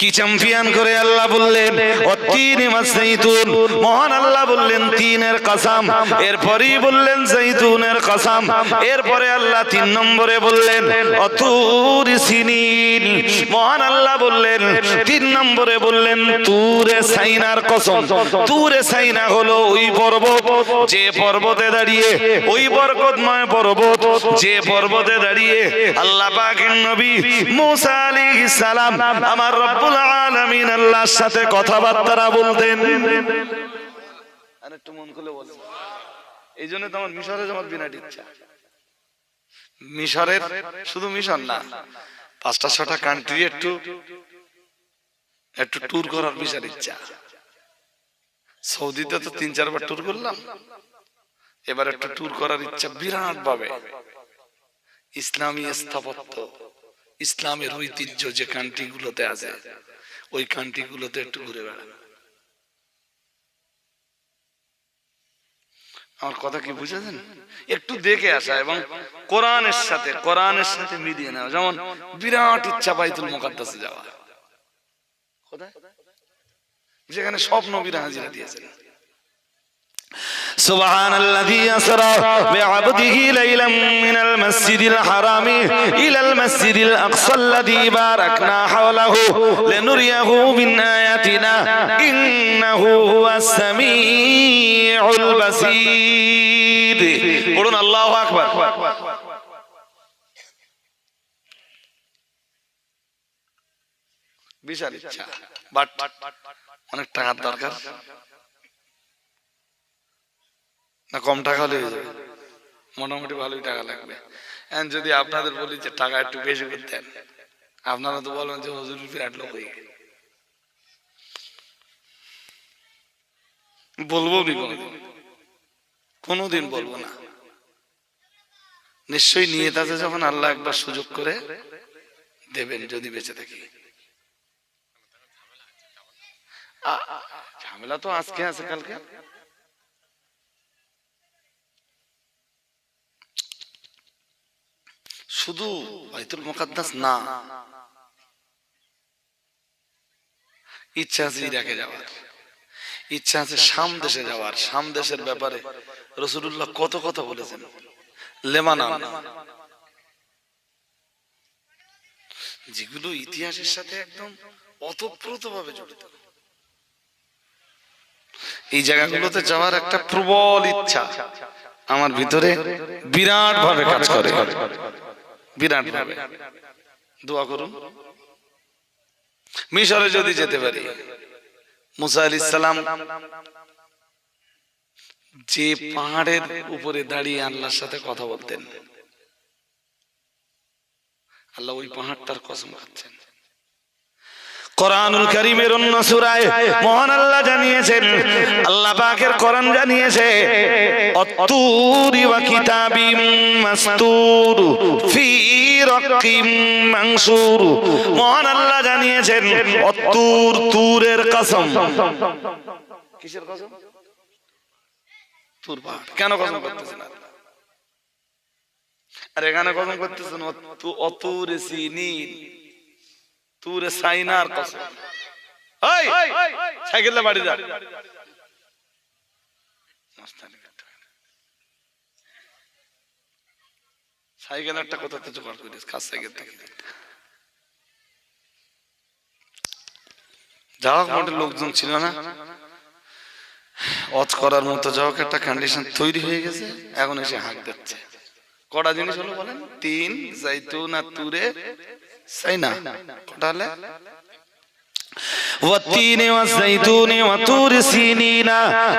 কি চ্যাম্পিয়ন করে আল্লাহ বললেন? ও তিন জাইতুন মহান আল্লাহ বললেন, তিনের কসম। এরপরেই বললেন জাইতুনের কসম। এরপরে আল্লাহ তিন নম্বরে বললেন অতুর সিনিল মহান আল্লাহ বললেন, তিন নম্বরে বললেন, তুরে সাইনার কসম। তুরে সাইনা হলো ওই পর্বত, যে পর্বতে দাঁড়িয়ে, ওই বরকতময় পর্বত, যে পর্বতে দাঁড়িয়ে আল্লাহ পাকের নবী মুসা আলাইহিস সালাম আমার রব্বুল আলামিন আল্লাহর সাথে কথাবার্তা বলতেন। আর একটু মন খুলে তো আমার মিশরে যাওয়ার বিরাট ইচ্ছা। মিশরের শুধু মিশর না, পাঁচটা ছটা কান্ট্রি একটু একটু ট্যুর করার ইচ্ছা। সৌদিতে তো তিন চারবার ট্যুর করলাম। এবার একটু ট্যুর করার ইচ্ছা বিরাট ভাবে ইসলামী স্থাপত্য, ইসলামের ঐতিহ্য যে কান্ট্রি গুলোতে আছে। ওই কান্ট্রি গুলোতে একটু ঘুরে বেড়াবে আমার কথা কি বুঝেছেন? একটু দেখে আসা এবং কোরআনের সাথে কোরআনের সাথে মিলিয়ে নেওয়া। যেমন বিরাট ইচ্ছা বাইতুল মোকাদ্দাসে যাওয়া। যেখানে সব নবীরা হাজিরা দিয়েছেন। سبحان الذي أسرى بعبده ليلا من المسجد الحرام إلى المسجد الأقصى الذي باركنا حوله لنريه من آياتنا إنه هو السميع البصير قولون الله أكبر বিশাল ইচ্ছা বাট অনেক টাকার দরকার না, কম টাকা হলে যাবে। মোটামুটি ভালোই টাকা লাগবে। যদি আপনাদের বলি যে টাকা একটু বেশি করতেন, আপনারা তো বলেন যে হজুর বিরাট লোক হয়ে গেছে। বলব নি কোনোদিন বলব না। নিশ্চয়ই নিয়ে আছে যখন আল্লাহ একবার সুযোগ করে দেবেন যদি বেঁচে থাকি। ঝামেলা তো আজকে আছে, কালকে? শুধু বাইতুল মুকাদ্দাস না। ইচ্ছা আছে ইরাকে যাওয়ার। ইচ্ছা আছে শাম দেশে যাওয়ার। শাম দেশের ব্যাপারে রসুল্লাহ কত কথা বলেছেন। লেবানন। যেগুলো ইতিহাসের সাথে একদম অতপ্রত ভাবে জড়িত। এই জায়গাগুলোতে যাওয়ার একটা প্রবল ইচ্ছা। আমার ভিতরে বিরাট ভাবে কাজ করে। বিরাট ভাবে। দোয়া করুন। মিশরে যদি যেতে পারি, মুসা আলি সালাম যে পাহাড়ের উপরে দাঁড়িয়ে আল্লাহর সাথে কথা বলতেন, আল্লাহ ওই পাহাড়টার কসম খাচ্ছেন। কোরআনুল কারীমের অন্য সূরায় মহান আল্লাহ জানিয়েছেন, আল্লাহ পাকের কোরআন জানিয়েছে, অত্তুরি ওয়া কিতাবিম মাসতুর ফি রাকিম মানসুর মহান আল্লাহ জানিয়েছেন, অত্তুর তুরের কসম। কিসের কসম? তুর পাহাড়। কেন কসম করতেছেন আর এখানে কসম করতেছেন? অতুর সিনিন। তুরে সাইনার কসম এই সাইকেলে বাড়ি যা। মাস্তানি করতে সাইকেল একটা কোথাতে জোগাড় করিস কাজ সাইকেল থেকে। যাওয়া মোটে লোকজন ছিল না? অজ করার মতো যাওয়া একটা কন্ডিশন তৈরি হয়ে গেছে, এখন এসে হাঁক দিচ্ছে। কটা জিনিস হলো বলেন? তিন, জাইতুন আর তুরে সাইনা কটা হলে والتين والزيتون وطور سينين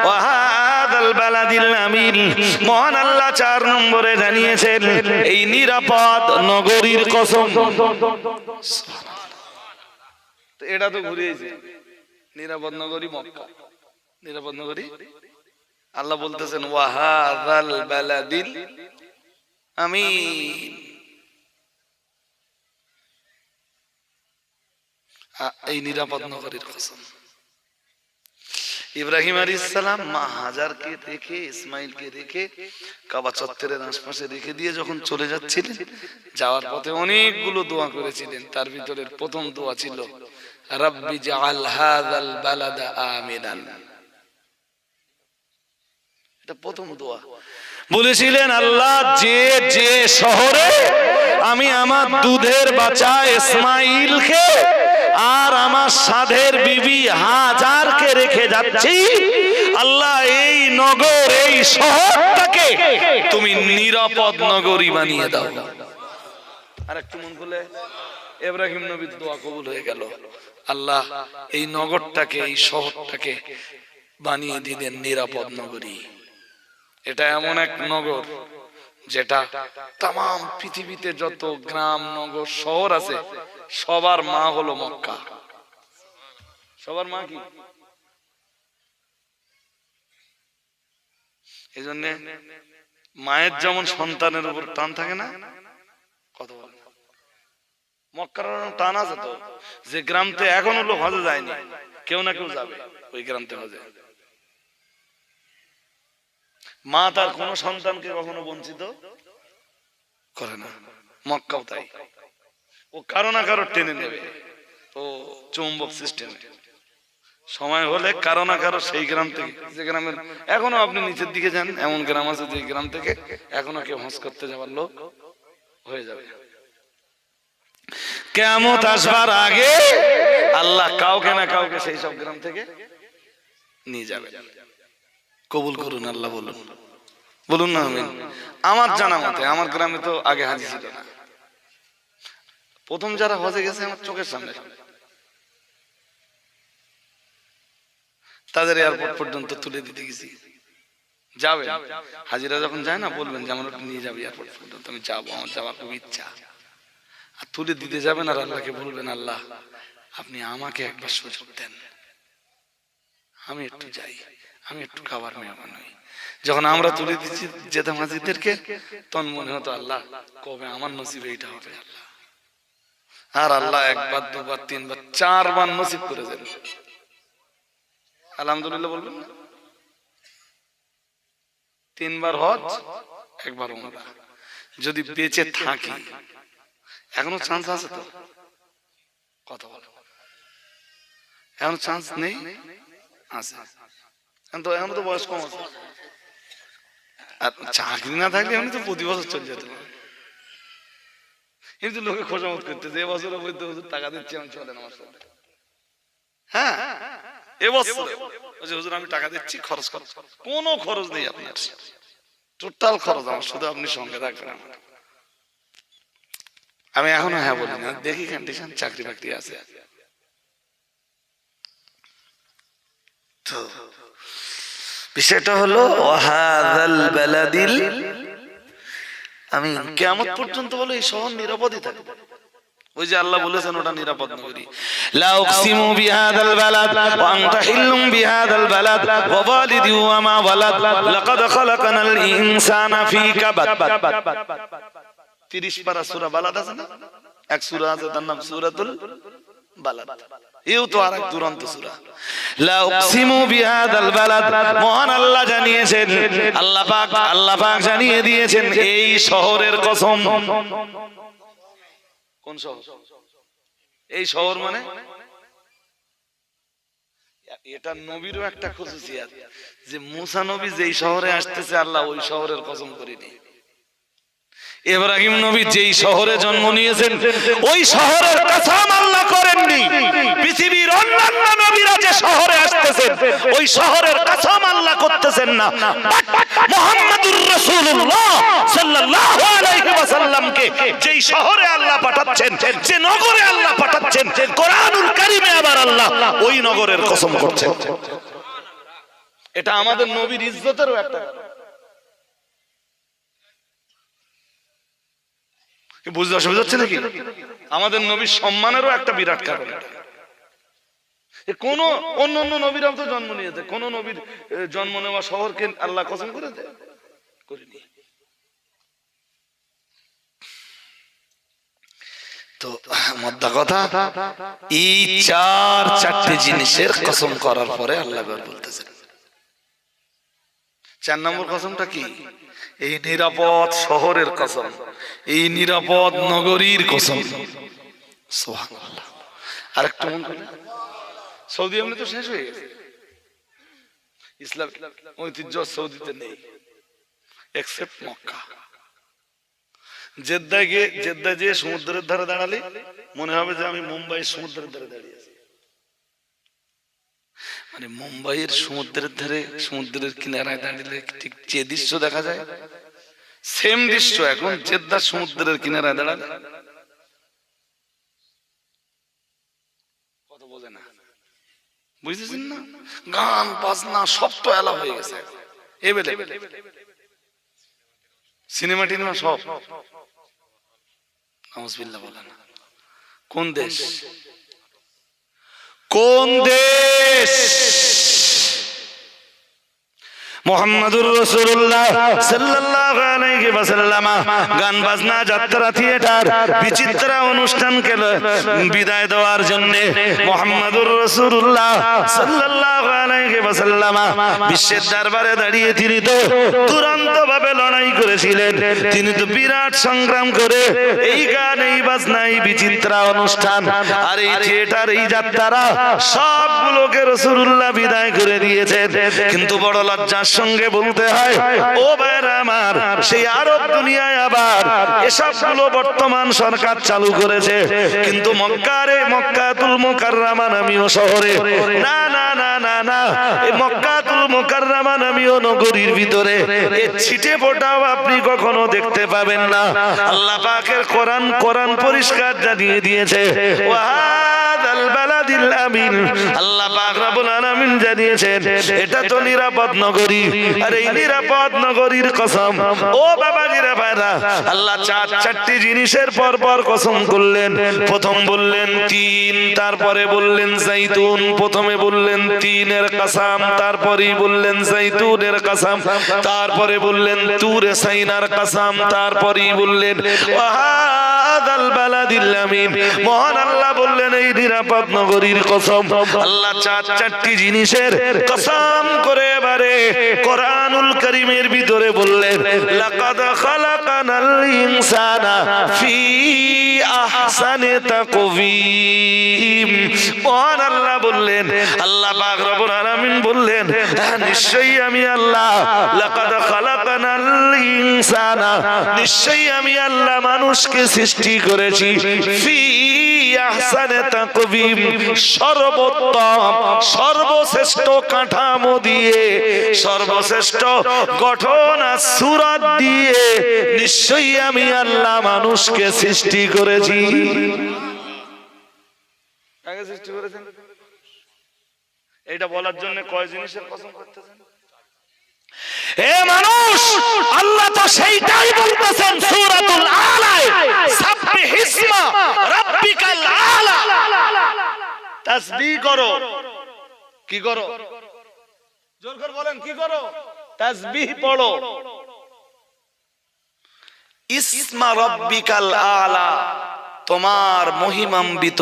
وهذا البلد الأمين মহান আল্লাহ চার নম্বরে জানিয়েছেন এই নিরাপদ নগরীর কসম তো এটা তো ঘুরিয়েছে নিরাপদ নগরী মক্কা নিরাপদ নগরী আল্লাহ বলতেছেন ওয়াহাদাল বালাদিল আমিন এই নিরাপদ নগরীর কসম। ইব্রাহিম আলী ইসলাম মা হাজারকে রেখে ইসমাইলকে রেখে, কাবা চত্বরের আশপাশে রেখে দিয়ে যখন চলে যাচ্ছিলেন, যাওয়ার পথে অনেকগুলো দোয়া করেছিলেন। তার ভিতরের প্রথম দোয়া ছিল, রব্বি জাআল হাযাল বালাদা আমিনান। এটা প্রথম দোয়া। বলেছিলেন, আল্লাহ যে যে শহরে আমি আমার দুধের বাচ্চা ইসমাইলকে আর আমার সাধের বিবি হাজারকে রেখে যাচ্ছি। আল্লাহ, এই নগর, এই শহরটাকে তুমি নিরাপদ নগরী বানিয়ে দাও। আর একটু মন খুলে। ইব্রাহিম নবীর দোয়া কবুল হয়ে গেল। আল্লাহ, এই নগরটাকে, এই শহরটাকে বানিয়ে দিলেন নিরাপদ নগরী। এটা এমন এক নগর। যেটা তাম পৃথিবীতে যত গ্রাম, নগর, শহর আছে, সবার মা হলো মক্কা। সবার মা কি? এই জন্য মায়ের যেমন সন্তানের উপর টান থাকে না বলে মক্কার টান আছে তো, যে গ্রামতে এখন লোক হজে যায়নি, কেউ না কেউ যাবে, ওই গ্রামতে হজে। মা তার কোন সন্তানকে কখনো বঞ্চিত করে না। মক্কাও তাই। ও কারও না কারও টেনে নেবে। ও চৌম্বক সিস্টেমে সময় হলে কারও না কারও সেই গ্রাম থেকে, যে গ্রামের, এখনও আপনি নিচের দিকে যান, এমন গ্রাম আছে যে গ্রাম থেকে এখনও কেউ হজ করতে যাওয়ার লোক হয়ে যাবে। কেমত আসবার আগে আল্লাহ কাউকে না কাউকে সেই সব গ্রাম থেকে নিয়ে যাবে কবুল করুন, আল্লাহ বলুন। বলুন না, আমিন। আমার জানা মতে, আমার গ্রামে তো আগে হাজি ছিল না। প্রথম যারা হজে গেছে আমার চোখের সামনে। তাদের এয়ারপোর্ট পর্যন্ত তুলে দিতে গেছি। যাবে। হাজিরা যখন যায় না, বলবেন যে, আমার নিয়ে যাবে এয়ারপোর্ট পর্যন্ত। আমি যাব, আমার যাওয়ার খুব ইচ্ছা। আর তুলে দিতে যাবেন আর আল্লাহকে বলবেন, আল্লাহ, আপনি আমাকে একবার সুযোগ দেন। আমি একটু যাই। আমি একটু খাবার যখন আমরা তুলে দিচ্ছি হাজিদেরকে তখন মনে হতো আল্লাহ, কবে আমার এইটা হবে আল্লাহ। আর আল্লাহ একবার, দুবার, তিনবার, চারবার নসিব করে আলহামদুলিল্লাহ বলবেন? তিনবার হজ, একবার যদি বেঁচে থাকি, এখনও চান্স আছে তো? কথা বলো। এখন চান্স নেই? আছে। তো এখন তো বয়স কম আছে আর চাকরি না থাকলে এমনি তো প্রতি বছর চলে যেত। কিন্তু লোকে খোঁজামত করতে। যে বছর বলতে হুজুর টাকা দিচ্ছি আমি চলেন আমার সাথে। হ্যাঁ? এবছর বলছে, হুজুর আমি টাকা দিচ্ছি খরচ খরচ কোনো খরচ নেই আপনার। টোটাল খরচ আমার শুধু আপনি সঙ্গে আমার। আমি এখনও হ্যাঁ বলি না। দেখি কন্ডিশন চাকরি বাকরি আছে। তো বিষয়টা হলো আমি কেমন পর্যন্ত বলো এই শহর নিরাপদই থাকবে। ওই যে আল্লাহ বলেছেন, ওটা নিরাপদ নগরী বিহাদাল বালাদ, ওয়া বিহাদাল বালাদ, ওয়া ওয়ালিদি ওয়া মা ওয়ালাদ, লাকাদ ইনসানা কাবাদ। 30 পারা সূরা বালাদ আছে না? এক সূরা আছে, তার নাম সূরাতুল বালাদ। এও তো আর এক দুরন্ত লা উকসিমু বিহাদাল বালাদ। মহান আল্লাহ জানিয়েছেন। আল্লাহ পাক আল্লাহ পাক জানিয়ে দিয়েছেন এই শহরের কসম। কোন শহর? এই শহর মানে? এটা নবীরও একটা যে মুসা নবী যেই শহরে আসতেছে আল্লাহ ওই শহরের কসম করিনি। ইব্রাহিম নবী যেই শহরে জন্ম নিয়েছেন, ওই শহরের কসম আল্লাহ করেননি। পৃথিবীর অন্যান্য নবীরা যে শহরে আসতেছেন, ওই শহরের কসম আল্লাহ করতেছেন না। মুহাম্মাদুর রাসূলুল্লাহ সাল্লাল্লাহু আলাইহি ওয়াসাল্লামকে যেই শহরে আল্লাহ পাঠাচ্ছেন, যে নগরে আল্লাহ পাঠাচ্ছেন, কোরআনুল কারীমে আবার আল্লাহ ওই নগরের কসম করছেন। এটা আমাদের নবীর ইজ্জতেরও একটা বুঝতে অসুবিধা হচ্ছে নাকি? আমাদের নবীর সম্মানেরও একটা বিরাট কারণ। কোন অন্য অন্য নবীরাও তো জন্ম নিয়েছে, কোন নবীর জন্ম নেওয়া শহরকে আল্লাহ কসম করেছে করিনি। চার নম্বর কসমটা কি? এই নিরাপদ শহরের কসম, এই নিরাপদ নগরীর কসম। আর একটু মন সৌদি এমনি তো শেষ হয়ে গেছে। ইসলাম ঐতিহ্য সৌদিতে নেই। এক্সেপ্ট মক্কা। জেদ্দায় গিয়ে জেদ্দা যে সমুদ্রের ধারে দাঁড়ালে মনে হবে যে আমি মুম্বাই সমুদ্রের ধারে দাঁড়িয়ে মানে মুম্বাইয়ের সমুদ্রের ধারে, সমুদ্রের কিনারায় দাঁড়িয়ে ঠিক যে দৃশ্য দেখা যায় সেম দৃশ্য এখন জেদ্দা সমুদ্রের কিনারায় না। বুঝতেছেন না? গান, বাজনা, সব তো এলা হয়ে গেছে এবেলে সিনেমা টিনেমা সব। নাউজুবিল্লাহ বলেন। কোন দেশ? কোন দেশ? Peixe. মোহাম্মদুর রসুল্লাহ ওয়াসাল্লাম গান বাজনা, যাত্রা, থিয়েটার, বিচিত্র অনুষ্ঠানকে বিদায় দেওয়ার জন্য মোহাম্মদুর রসুল্লাহ ওয়াসাল্লাম বিশ্বের দরবারে দাঁড়িয়ে তিনি তো দুরন্ত ভাবে লড়াই করেছিলেন। তিনি তো বিরাট সংগ্রাম করে এই গান, এই বাজনা, এই বিচিত্র অনুষ্ঠান আর এই থিয়েটার, এই যাত্রা সবগুলোকে রসুল্লাহ বিদায় করে দিয়েছেন। কিন্তু বড় লজ্জার সঙ্গে বলতে হয়, ও ভাইরা আমার, সেই আরব দুনিয়ায় আবার এসবগুলো বর্তমান সরকার চালু করেছে। কিন্তু মক্কারে, মক্কাতুল মুকাররামা নামীয় শহরে, না না না না না, এই মক্কাতুল মুকাররামা নামীয় নগরীর ভিতরে এ ছিটে ফোটাও আপনি কখনো দেখতে পাবেন না। আল্লাহ পাকের কোরআন কোরআন পরিষ্কার জানিয়ে দিয়েছে ওয়াহাদাল নিরাপদ নগরী। প্রথম বললেন তিন, তারপরে বললেন জাইতুন, প্রথমে বললেন তিনের কাসাম, তারপরেই বললেন জাইতুনের কাসাম, তারপরে বললেন তুরে সাইনার কাসাম, তারপরেই বললেন মহান আল্লাহ বললেন, এই নিরাপদ নগরীর কসম। আল্লাহ চার চারটি জিনিসের কসম করে এবারে কোরআনুল করিমের ভিতরে বললেন লাকাদ খালাকানাল ইনসানা ফি আহসানি তাকওয়িম। মহান আল্লাহ বললেন আল্লাহ পাক রব্বুল আলামিন বললেন হ্যাঁ, নিশ্চয়ই আমি আল্লাহ। লাকাদ খালাকানাল ইনসানা নিশ্চয়ই আমি আল্লাহ মানুষকে সৃষ্টি করেছি ফি আহসানে তাকবীম সর্বোত্তম সর্বশ্রেষ্ঠ কাঠামো দিয়ে সর্বশ্রেষ্ঠ গঠন আর সুরত দিয়ে নিশ্চয়ই আমি আল্লাহ মানুষকে সৃষ্টি করেছি। কাকে সৃষ্টি করেছেন? এটা বলার জন্য কয় জিনিসের কসম করতেছেন? হে মানুষ আল্লাহ তো সেইটাই বলতেছেন সূরাতুল আলায় সাব্বিহ ইসমা রাব্বিকাল আলা করো। কি করো? জোর করে বলেন, কি করো? তাসবিহ পড়ো। ইসমা রাব্বিকাল আলা, তোমার মহিমান্বিত।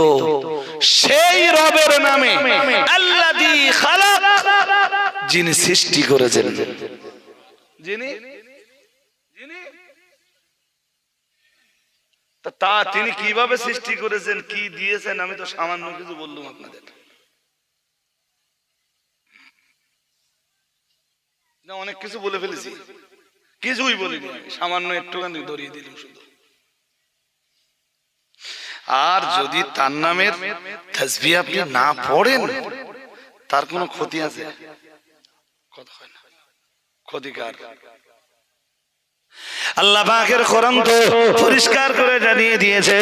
সেই রবের নামে আল্লাযী খালাক, যিনি সৃষ্টি করেছেন। যিনি? তা তিনি কীভাবে সৃষ্টি করেছেন কি দিয়েছেন আমি তো সামান্য কিছু বললাম আপনাদের। অনেক কিছু বলে ফেলেছি। কিছুই বলিনি আমি, সামান্য একটুখানি ধরিয়ে দিলাম শুধু। আর যদি তার নামের তসবি আপনি না পড়েন তার কোনো ক্ষতি আছে? কথা হয় না। ক্ষতিকার। আল্লাহ পাকের কোরআন তো পরিষ্কার করে জানিয়ে দিয়েছে।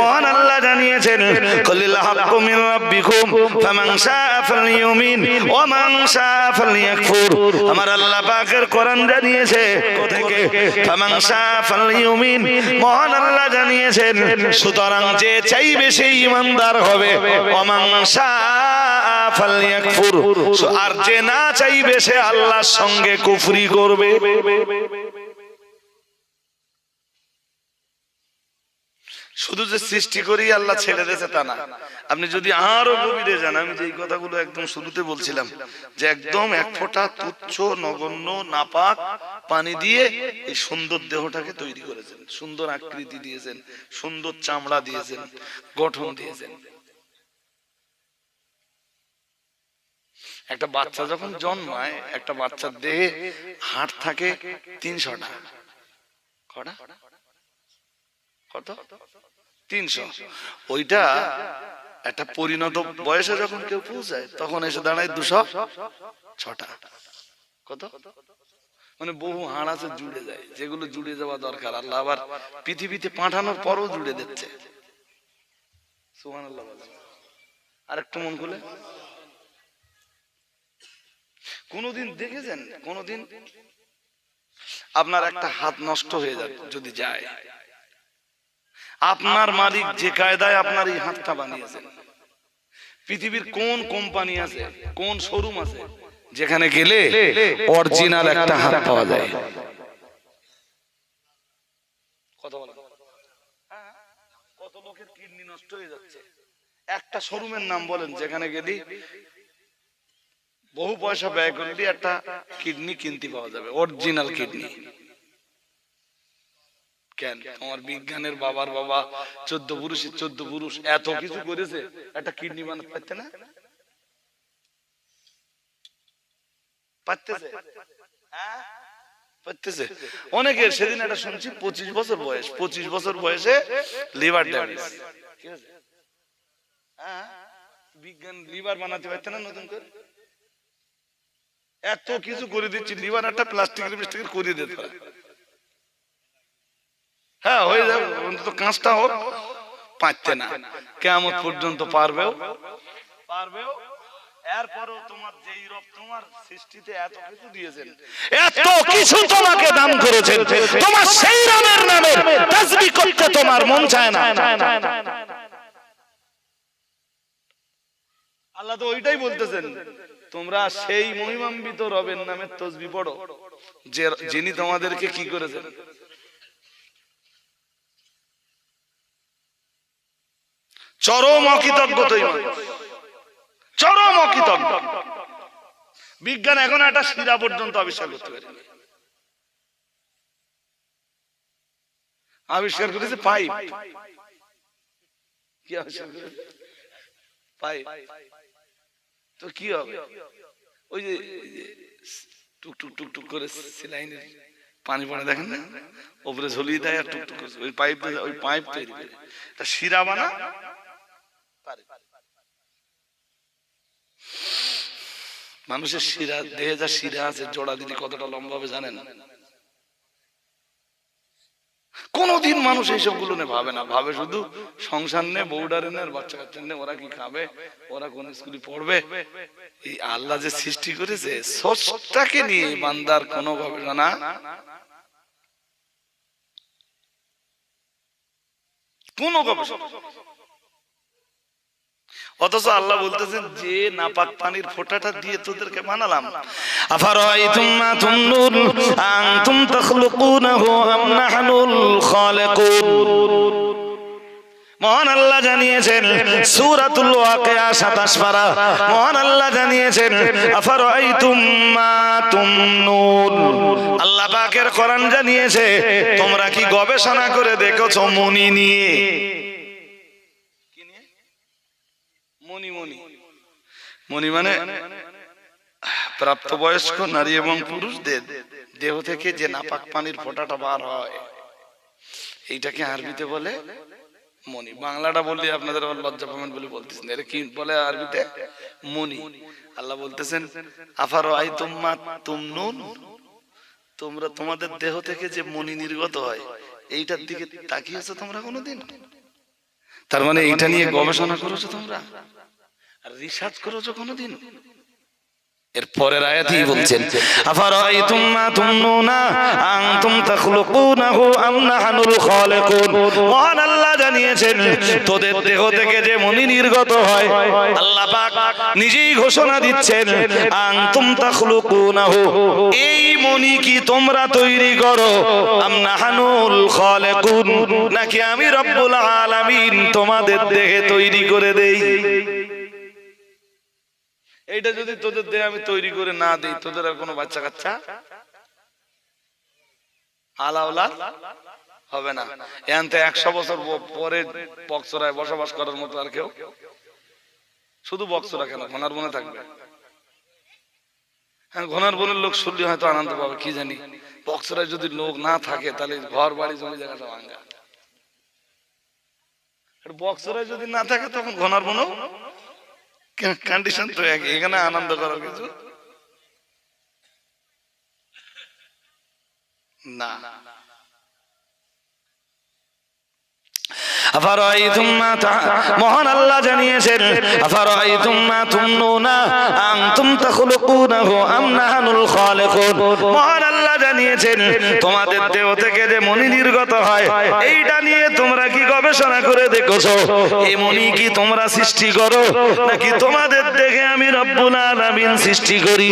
মহান আল্লাহ জানিয়েছেন, কুলিল হাক্কু মিন রাব্বিকুম, ফামান শাআ ফালইউমিন ওয়া মান শাআ ফালইয়াকফুর। আমার আল্লাহ পাকের কোরআন জানিয়েছে, কোথেকে? ফামান শাআ ফালইউমিন। মহান আল্লাহ জানিয়েছেন, সুতরাং যে চাইবে সেই ইমানদার হবে ওয়া মান শাআ ফালইয়াকফুর। আর যে না চাইবে সে আল্লাহর সঙ্গে কুফরি করবে। শুধু যে সৃষ্টি করেই আল্লাহ ছেড়ে দিয়েছে তা না। আপনি যদি আরও গভীরে যান, আমি যে এই কথাগুলো একদম শুরুতে বলছিলাম, যে একদম এক ফোঁটা তুচ্ছ, নগণ্য, নাপাক পানি দিয়ে এই সুন্দর দেহটাকে তৈরি করেছেন। সুন্দর আকৃতি দিয়েছেন, সুন্দর চামড়া দিয়েছেন, গঠন দিয়েছেন। একটা বাচ্চা যখন জন্মায়, একটা বাচ্চার দেহে হাট থাকে তিনশোটা। কটা? কত? তিনশো। ওইটা একটা পরিণত বয়সে যখন কেউ পৌঁছায় তখন এসে দাঁড়ায় দুশো ছটা। কত? মানে বহু হাড় আছে জুড়ে যায় যেগুলো জুড়ে যাওয়া দরকার। আল্লাহ আবার পৃথিবীতে পাঠানোর পরও জুড়ে দিচ্ছে। আরেকটু মন খুলে। কোনদিন দেখেছেন? কোনদিন? আপনার একটা হাত নষ্ট হয়ে যাবে যদি যায়। আপনার মালিক যে কায়দায় আপনার এই হাতটা বানিয়েছেন পৃথিবীর কোন কোম্পানি আছে কোন শোরুম আছে যেখানে গেলে অরিজিনাল একটা হাত পাওয়া যায়। কথা বলো। হ্যাঁ, কত লোকের কিডনি নষ্ট হয়ে যাচ্ছে। একটা শোরুমের নাম বলেন যেখানে গেলি বহু পয়সা ব্যয় করলে একটা কিডনি কিনতে পাওয়া যাবে অরিজিনাল কিডনি। কেন? তোমার বিজ্ঞানের বাবার বাবা চোদ্দ পুরুষের চোদ্দ পুরুষ এত কিছু করেছে, একটা কিডনি বানাতে পারতে না? হ্যাঁ? বয়সে লিভার বানাতে পারতে না এত কিছু করে দিচ্ছি, লিভার একটা প্লাস্টিকের প্লাস্টিকের করে দিতে হ্যাঁ হয়ে যাবে। অন্তত কাঁচটা হোক। না। কেমন পর্যন্ত পারবেও। পারবেও। এরপরও তোমার যেই রব তোমার সৃষ্টিতে এত কিছু দিয়েছেন। এত কিছু তোমাকে দান করেছেন। তোমার সেই রামের নামের তাসবিহ করতে তোমার মন চায় না। আল্লাহ তো ওইটাই বলতেছেন তোমরা সেই মহিমান্বিত রবের নামে তসবি পড়ো যে যিনি তোমাদেরকে কি করেছেন? চরম অকৃতজ্ঞ তৈরি চরম অকৃতজ্ঞ। বিজ্ঞান এখন একটা শিরা পর্যন্ত আবিষ্কার করতে পারে। আবিষ্কার করেছে পাইপ। কি পাইপ। তো কি হবে? ওই যে টুক টুক টুক টুক করে সেলাইনে পানি পড়ে, দেখেন না? উপরে ঝুলিয়ে দেয় আর টুক টুক ওই পাইপ ওই পাইপ তৈরি করে। তা শিরা বানা। মানুষের শিরা, দেহে যা শিরা আছে, জোড়া দিলে কতটা লম্বা হবে জানেন? কোনদিন মানুষ এইসবগুলো নিয়ে ভাবে না। ভাবে শুধু সংসার নে বউডারে নে বাচ্চা কাচ্চা নে ওরা কি খাবে? ওরা কোন স্কুলে পড়বে? এই আল্লাহ যে সৃষ্টি করেছে সোচটাকে নিয়ে বান্দার কোনো গবেষণা কোন গবেষণা অথচ আল্লাহ বলতেছেন, যে নাপাক পানির ফোটাটা দিয়ে তোদেরকে বানালাম। আফারাইতুম মা তুমনুন আনতুম তাখলুকুনাহু আম নাহনুল খালিকুন। মহান আল্লাহ জানিয়েছেন, সূরাতুল ওয়াকিয়া 27 পারা। মহান আল্লাহ জানিয়েছেন, আফারাইতুম মা তুমনুন আল্লাহ পাকের কোরআন জানিয়েছে, তোমরা কি গবেষণা করে দেখেছ মুনি নিয়ে? মণি মানে প্রাপ্তবয়স্ক নারী এবং পুরুষদের দেহ থেকে যে নাপাক পানির ফোঁটাটা বার হয়, এইটাকে আরবিতে বলে মণি। বাংলাটা বললে আপনাদের আবার লজ্জা পাবেন বলে বলতেছেন। এটা কি বলে আরবিতে? মণি। আল্লাহ বলতেছেন, আফার আই তুম্মা তুমনুন? তোমরা তোমাদের দেহ থেকে যে মণি নির্গত হয়, এইটার দিকে তাকিয়েছো তোমরা কোনোদিন? তার মানে এইটা নিয়ে গবেষণা করেছ তোমরা? রিসার্চ করেছ কোনোদিন এর পরের বলছেন আফারাইতুম মা তুমনুনা আনতুম আম নাহনুল খালিকুন। আল্লাহ জানিয়েছেন তোদের দেহ থেকে যে মনি নির্গত হয় আল্লাহ পাক নিজেই ঘোষণা দিচ্ছেন আনতুম তাখলুকুনাহু। এই মনি কি তোমরা তৈরি করো? আম নাহনুল খালিকুন নাকি আমি রব্বুল আলামিন তোমাদের দেহে তৈরি করে দেই? এইটা যদি তোদের দেহে আমি তৈরি করে না দিই, তোদের আর কোনো বাচ্চা কাচ্চা আলাউলা হবে না। এখন তো একশো বছর পরে বক্সরায় বসবাস করার মতো আর কেউ শুধু বক্সরা কেন? ঘনার মনে থাকবে। হ্যাঁ ঘনার বনের লোক শুনলে হয়তো আনন্দ পাবে, কি জানি। বক্সরায় যদি লোক না থাকে, তাহলে ঘর বাড়ি জমি জায়গাটা ভাঙ্গা বক্সরায় যদি না থাকে, তখন ঘনার বনও কন্ডিশন তো এক এখানে আনন্দ করার কিছু। না। মহান আল্লাহ জানিয়েছেন তোমাদের দেহ থেকে যে মণি নির্গত হয়, এইটা নিয়ে তোমরা কি গবেষণা করে দেখেছ? এই মণি কি তোমরা সৃষ্টি করো, নাকি তোমাদের দেখে আমি রব্বুল সৃষ্টি করি?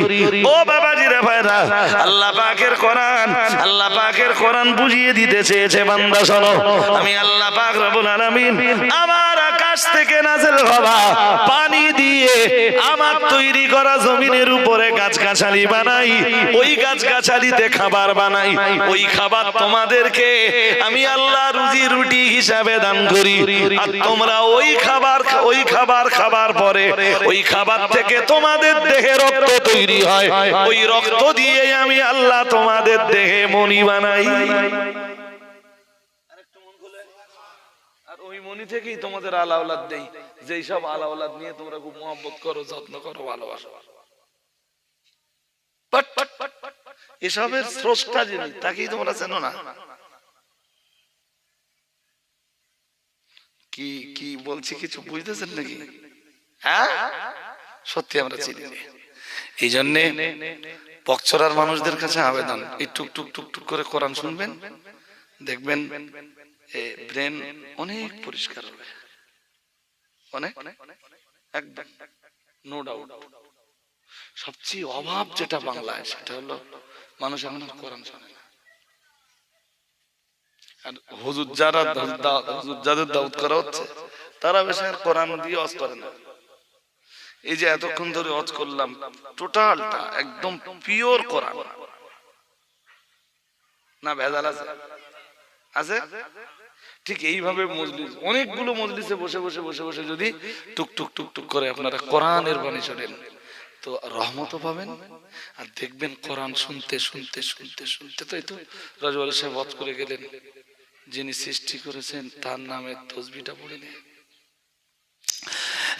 ও বাবাজি রে ভাইরা, আল্লাহ পাকের কোরআন, আল্লাহ পাকের কোরআন বুঝিয়ে দিতে চেয়েছে বান্দা, শোনো। আমি আল্লাহ পাক রব্বুল আমার আকাশ থেকে নাজেল হওয়া পানি দিয়ে আমার তৈরি করা জমিনের উপরে গাছগাছালি বানাই, ওই গাছগাছালিতে খাবার বানাই, ওই খাবার তোমাদেরকে আমি আল্লাহ রুজি রুটি হিসাবে দান করি। আর তোমরা ওই খাবার ওই খাবার খাবার পরে, ওই খাবার থেকে তোমাদের দেহে রক্ত তৈরি হয়। ওই রক্ত দিয়ে আমি আল্লাহ তোমাদের দেহে মনি বানাই। আর মনি থেকেই তোমাদের আলাওলাদ দেই যেই সব আলাওলাদ নিয়ে তোমরা খুব মহব্বত করো, যত্ন করো, ভালোবাসো। এসবের স্রষ্টা যিনি, তাকেই তোমরা চেনো না। কি কি বলছি, কিছু বুঝতেছেন নাকি? হ্যাঁ? সত্যি আমরা চিনি। এই জন্যে পকচরার মানুষদের কাছে আবেদন। এই টুক টুক টুক টুক করে কোরআন শুনবেন, দেখবেন ব্রেন অনেক পরিষ্কার হবে। অনেক? একদম। নো ডাউট সবচেয়ে অভাব যেটা বাংলায়, সেটা হলো মানুষ এখন কোরআন শোনে না। আর হুজুর যারা হুজুর যাদের দাউদ করা হচ্ছে, তারা বেশি আর কোরআন দিয়ে অজ করে না। এই যে এতক্ষণ ধরে অজ করলাম, টোটালটা একদম পিওর কোরআন। না, ভেজাল আছে? আছে? ঠিক এইভাবে মজলিস, অনেকগুলো মজলিসে বসে বসে বসে বসে যদি টুক টুক টুক টুক করে আপনারা কোরআনের বাণী শোনেন, তো রহমতও পাবেন। আর দেখবেন কোরআন শুনতে শুনতে শুনতে শুনতে, তাই তো? রাজওয়াল সাহেব বধ করে গেলেন। যিনি সৃষ্টি করেছেন, তার নামে তসবিটা পড়ে নেয়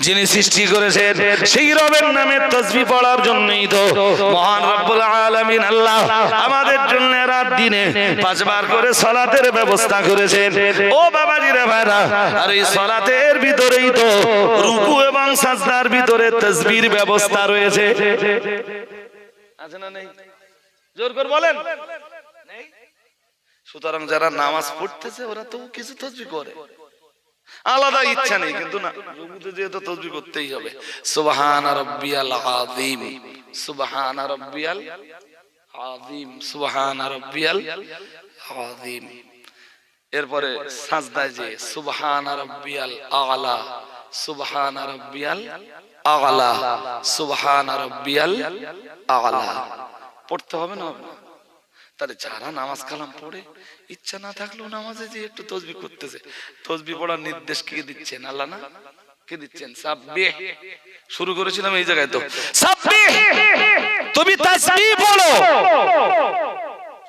যিনি সৃষ্টি করেছেন, সেই রবের নামে তসবি পড়ার জন্যই তো মহান রব্বুল আলামিন আল্লাহ আমাদের জন্য রাত দিনে পাঁচবার করে সালাতের ব্যবস্থা করেছেন। ও বাবাজি রে ভাইরা, আর এই সালাতের ভিতরেই তো রুকু এবং সাজদার ভিতরে তসবির ব্যবস্থা রয়েছে। আছে না নেই? জোর করে বলেন? সুতরাং যারা নামাজ পড়তেছে, ওরা তো কিছু তসবি করে। আলাদা ইচ্ছা নেই কিন্তু না। রুকুতে যেহেতু তসবি করতেই হবে। সুবহান রাব্বিয়াল আযীম। সুবহান রাব্বিয়াল আযীম। সুবহান রাব্বিয়াল আযীম। এরপরে সাজদায় যে সুবহান রাব্বিয়াল আলা সুবহান রাব্বিয়াল আলা সুবহান রাব্বিয়াল আলা। পড়তে হবে না হবে না? তাহলে যারা নামাজ কালাম পড়ে, ইচ্ছা না থাকলেও নামাজে যে একটু তসবি করতেছে। তসবি পড়ার নির্দেশ কে দিচ্ছেন? আল্লাহ না? কে দিচ্ছেন? সাব্বিহ। শুরু করেছিলাম এই জায়গায় তো। সাব্বিহ! তুমি তাসবিহ পড়ো।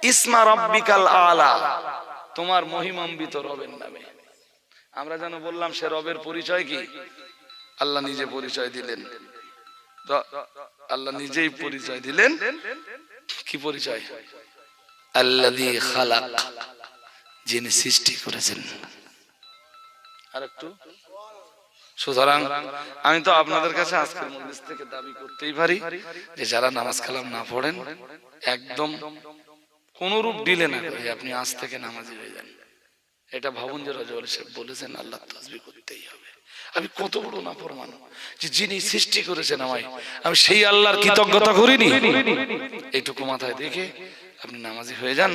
ইসমা রব্বিকাল আলা। তোমার মহিমান্বিত রবের নামে। আমরা যেন বললাম, সে রবের পরিচয় কি? আল্লাহ নিজে পরিচয় দিলেন। আল্লাহ নিজেই পরিচয় দিলেন। কি পরিচয়? আল্লাযী খালাক, যিনি সৃষ্টি করেছেন। সুতরাং আমি তো আপনাদের কাছে আজকের মজলিস থেকে দাবি করতেই পারি যে যারা নামাজ কালাম না পড়েন, একদম কোন রূপ দিলে না করে আপনি আজ থেকে নামাজি হয়ে যান। এটা ভাবুন যে রাজওয়াল সাহেব বলেছেন আল্লাহ তাসবি করতেই হবে। আমি কত বড় না প্রমাণ যে যিনি সৃষ্টি করেছেন আমায়, আমি সেই আল্লাহর কৃতজ্ঞতা করিনি। এইটুকু মাথায় দেখে আপনি নামাজি হয়ে যান।